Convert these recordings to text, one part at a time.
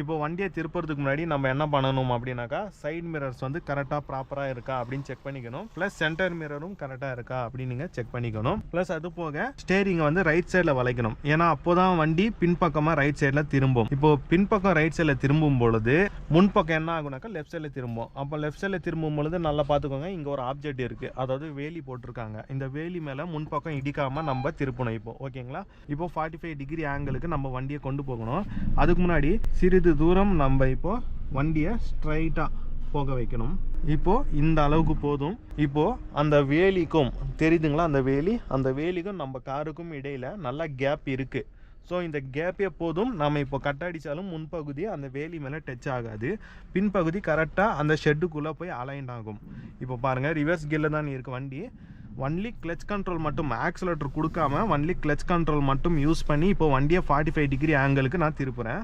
இப்போ வண்டியை திருப்புறதுக்கு முன்னாடி நம்ம என்ன பண்ணணும் அப்படின்னாக்கா சைட் மிரர்ஸ் வந்து கரெக்டாக ப்ராப்பராக இருக்கா அப்படின்னு செக் பண்ணிக்கணும். ப்ளஸ் சென்டர் மிரரும் கரெக்டாக இருக்கா அப்படின்னு நீங்கள் செக் பண்ணிக்கணும். ப்ளஸ் அது போக ஸ்டேரிங்கை வந்து ரைட் சைடில் வளைக்கணும். ஏன்னா அப்போதான் வண்டி பின்பக்கமாக ரைட் சைடில் திரும்பும். இப்போ பின்பக்கம் ரைட் சைடில் திரும்பும் பொழுது முன்பக்கம் என்ன ஆகுனாக்கா லெஃப்ட் சைடில் திரும்பும். அப்போ லெஃப்ட் சைடில் திரும்பும் பொழுது நல்லா பார்த்துக்கோங்க இங்கே ஒரு ஆப்ஜெக்ட் இருக்குது அதாவது வேலி போட்டிருக்காங்க. இந்த வேலி மேலே முன்பக்கம் இடிக்காமல் நம்ம திருப்பணும் இப்போ. ஓகேங்களா? இப்போ ஃபார்ட்டி ஃபைவ் டிகிரி ஆங்கிளுக்கு நம்ம வண்டியை கொண்டு போகணும். அதுக்கு முன்னாடி சிறிது தூரம் நம்ம இப்போ வண்டியை ஸ்ட்ரைட்டாக போக வைக்கணும். இப்போ இந்த அளவுக்கு போதும். இப்போ அந்த வேலிக்கும் தெரியுதுங்களா? அந்த வேலி? அந்த வேலிக்கும் நம்ம காருக்கும் இடையில நல்லா கேப் இருக்கு. ஸோ இந்த கேப்பே போதும். நம்ம இப்போ கட்டடிச்சாலும் முன்பகுதி அந்த வேலி மேலே டச் ஆகாது. பின்பகுதி கரெக்டாக அந்த ஷெட்டுக்குள்ளே போய் அலைண்ட் ஆகும். இப்போ பாருங்கள் ரிவர்ஸ் கியரில் தான் இருக்குது வண்டி. ஒன்லி கிளச் கண்ட்ரோல் மட்டும் ஆக்சிலேட்டர் கொடுக்காம ஒன்லி கிளச் கண்ட்ரோல் மட்டும் யூஸ் பண்ணி இப்போ வண்டியை ஃபார்ட்டி ஃபைவ் டிகிரி ஆங்கிளுக்கு நான் திருப்புறேன்.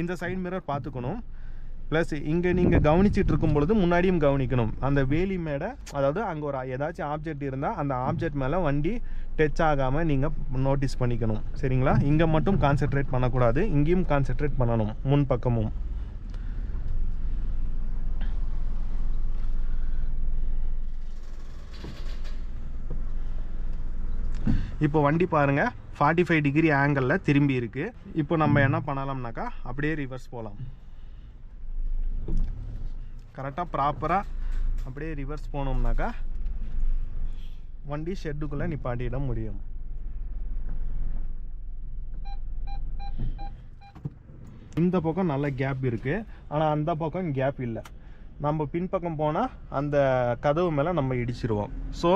இந்த சைடு மிரர் பார்த்துக்கணும். ப்ளஸ் இங்கே நீங்கள் கவனிச்சிட்டு இருக்கும் பொழுது முன்னாடியும் கவனிக்கணும். அந்த வேலி மேடை அதாவது அங்கே ஒரு ஏதாச்சும் ஆப்ஜெக்ட் இருந்தால் அந்த ஆப்ஜெக்ட் மேலே வண்டி டச் ஆகாமல் நீங்கள் நோட்டீஸ் பண்ணிக்கணும். சரிங்களா? இங்கே மட்டும் கான்சென்ட்ரேட் பண்ணக்கூடாது. இங்கேயும் கான்சென்ட்ரேட் பண்ணணும். முன் பக்கமும். இப்போ வண்டி பாருங்க ஃபார்ட்டி ஃபைவ் டிகிரி ஆங்கிளில் திரும்பி இருக்கு. இப்போ நம்ம என்ன பண்ணலாம்னாக்கா அப்படியே ரிவர்ஸ் போகலாம் கரெக்டாக ப்ராப்பராக அப்படியே ரிவர்ஸ் போனோம்னாக்கா வண்டி ஷெட்டுக்குள்ளே நிப்பாட்டிட முடியும். இந்த பக்கம் நல்ல கேப் இருக்குது ஆனால் அந்த பக்கம் கேப் இல்லை. நம்ம பின்பக்கம் போனால் அந்த கதவு மேலே நம்ம இடிச்சிருவோம். ஸோ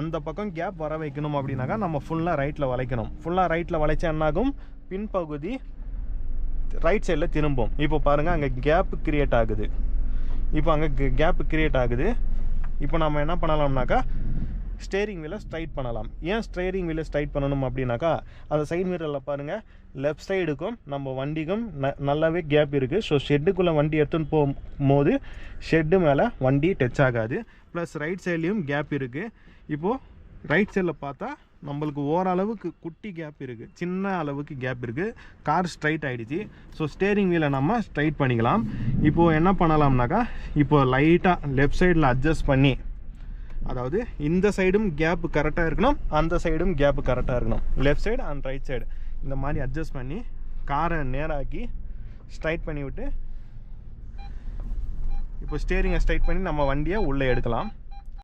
அந்த பக்கம் கேப் வர வைக்கணும் அப்படின்னாக்கா நம்ம ஃபுல்லாக ரைட்டில் வளைக்கணும். ஃபுல்லாக ரைட்டில் வளைச்சா என்னாகும்? பின்பகுதி ரைட் சைடில் திரும்பும். இப்போ பாருங்கள் அங்கே கேப் கிரியேட் ஆகுது. இப்போ அங்கே கேப் கிரியேட் ஆகுது. இப்போ நம்ம என்ன பண்ணலாம்னாக்கா ஸ்டேரிங் வீலை ஸ்ட்ரைட் பண்ணலாம். ஏன் ஸ்டேரிங் வீலை ஸ்ட்ரைட் பண்ணணும் அப்படின்னாக்கா அந்த சைட் மிரரில் பாருங்கள் லெஃப்ட் சைடுக்கும் நம்ம வண்டிக்கும் ந நல்லாவே கேப் இருக்குது ஸோ ஷெட்டுக்குள்ளே வண்டி எடுத்துன்னு போகும்போது ஷெட்டு மேலே வண்டி டச் ஆகாது. ப்ளஸ் ரைட் சைட்லேயும் கேப் இருக்குது இப்போது ரைட் சைடில் பார்த்தா நம்மளுக்கு ஓரளவுக்கு குட்டி கேப் இருக்குது சின்ன அளவுக்கு கேப் இருக்குது கார் ஸ்ட்ரைட் ஆகிடுச்சு ஸோ ஸ்டேரிங் வீலை நம்ம ஸ்ட்ரைட் பண்ணிக்கலாம். இப்போது என்ன பண்ணலாம்னாக்கா இப்போது லைட்டாக லெஃப்ட் சைடில் அட்ஜஸ்ட் பண்ணி அதாவது இந்த சைடும் கேப்பு கரெக்டாக இருக்கணும் அந்த சைடும் கேப்பு கரெக்டாக இருக்கணும். Left side and right side இந்த மாதிரி அட்ஜஸ்ட் பண்ணி காரை நேராக்கி ஸ்ட்ரைட் பண்ணி விட்டு இப்போ ஸ்டேரிங்கை ஸ்ட்ரைட் பண்ணி நம்ம வண்டியை உள்ளே எடுக்கலாம்.